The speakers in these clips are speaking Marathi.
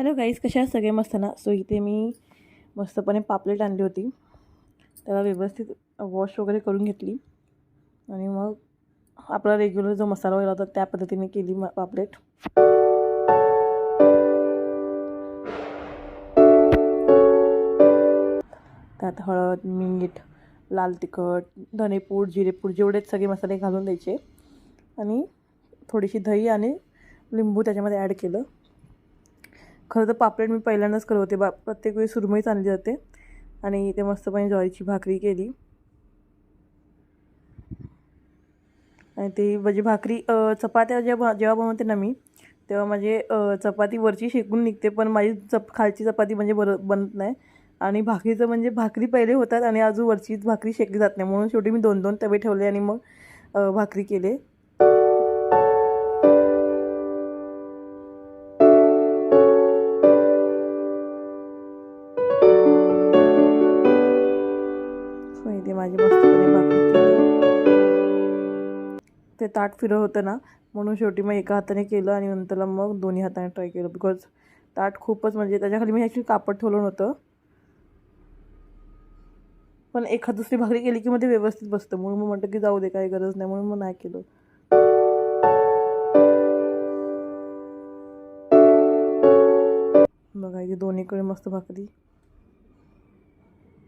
हॅलो गाईज कशा आहेत? सगळे मस्त ना? सो इथे मी मस्तपणे पापलेट आणली होती. त्याला व्यवस्थित वॉश वगैरे करून घेतली. आणि मग आपला रेग्युलर जो मसाला वगैरे होता त्या पद्धतीने केली म पापलेट. त्यात हळद मीठ लाल तिखट धनेपूड जिरेपूड जेवढेच सगळे मसाले घालून द्यायचे. आणि थोडीशी दही आणि लिंबू त्याच्यामध्ये ॲड केलं. खरं तर पापलेट मी पहिल्यांदाच करवते होते. बा प्रत्येक वेळी सुरमईच आणली जाते. आणि इथे मस्तपणे ज्वारीची भाकरी केली. आणि ते म्हणजे भाकरी चपात्या जेव्हा जेव्हा बनवते ना मी तेव्हा माझे चपाती वरची शेकून निघते पण माझी चप खालची चपाती म्हणजे बर बनत नाही. आणि भाकरीचं म्हणजे भाकरी पहिले होतात आणि अजून वरची भाकरी शेकली जात नाही. म्हणून शेवटी मी दोन दोन तवे ठेवले आणि मग भाकरी केले. माझी मस्तपणे भाकरी केली. ते ताट फिरत होतं ना म्हणून शेवटी मग एका हाताने केलं आणि नंतरला मग दोन्ही हाताने ट्राय केलं. बिकॉज ताट खूपच म्हणजे त्याच्याखाली मी ॲक्च्युली कापड ठेवलं नव्हतं. पण एखाद दुसरी भाकरी केली की मध्ये व्यवस्थित बसतं. म्हणून मग म्हटलं की जाऊ दे काही गरज नाही म्हणून मग नाही केलं. बघा इथे दोन्हीकडे मस्त भाकरी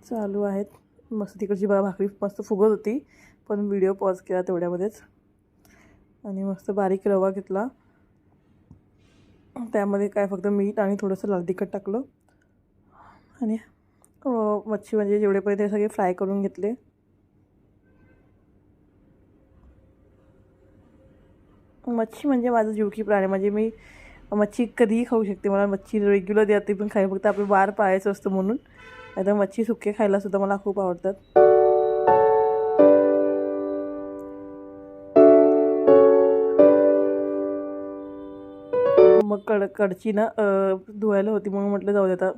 चालू आहेत. मस्त तिकडची बा भाकरी मस्त फुगत होती. पण व्हिडिओ पॉज केला तेवढ्यामध्येच. आणि मस्त बारीक रवा घेतला. त्यामध्ये काय फक्त मीठ आणि थोडंसं लाल तिखट टाकलं. आणि मच्छी म्हणजे जेवढेपर्यंत ते सगळे फ्राय करून घेतले. मच्छी म्हणजे माझं जीवकी प्राणी. म्हणजे मी मच्छी कधीही खाऊ शकते. मला मच्छी रेग्युलर देते पण खाई फक्त आपलं बार पाळायचं असतं म्हणून. नाहीतर मच्छी सुके खायला सुद्धा मला खूप आवडतात. मग कड कडची ना धुवायला होती म्हणून म्हटलं जाऊ दे आता.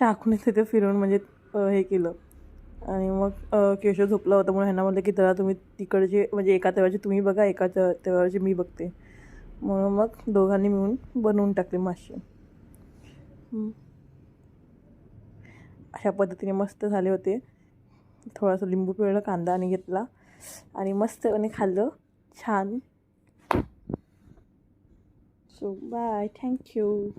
चाकूनच तिथे फिरून म्हणजे हे केलं. आणि मग केशव झोपला होता म्हणून ह्यांना म्हटलं की जरा तुम्ही तिकडचे म्हणजे एका तेव्हाचे तुम्ही बघा एका तेव्हाचे मी बघते. म्हणून मग दोघांनी मिळून बनवून टाकले मासे अशा पद्धतीने मस्त झाले होते. थोडासा लिंबू पिळलं कांदा आणि घेतला. आणि मस्त आणि खाल्लं. छान. So bye thank you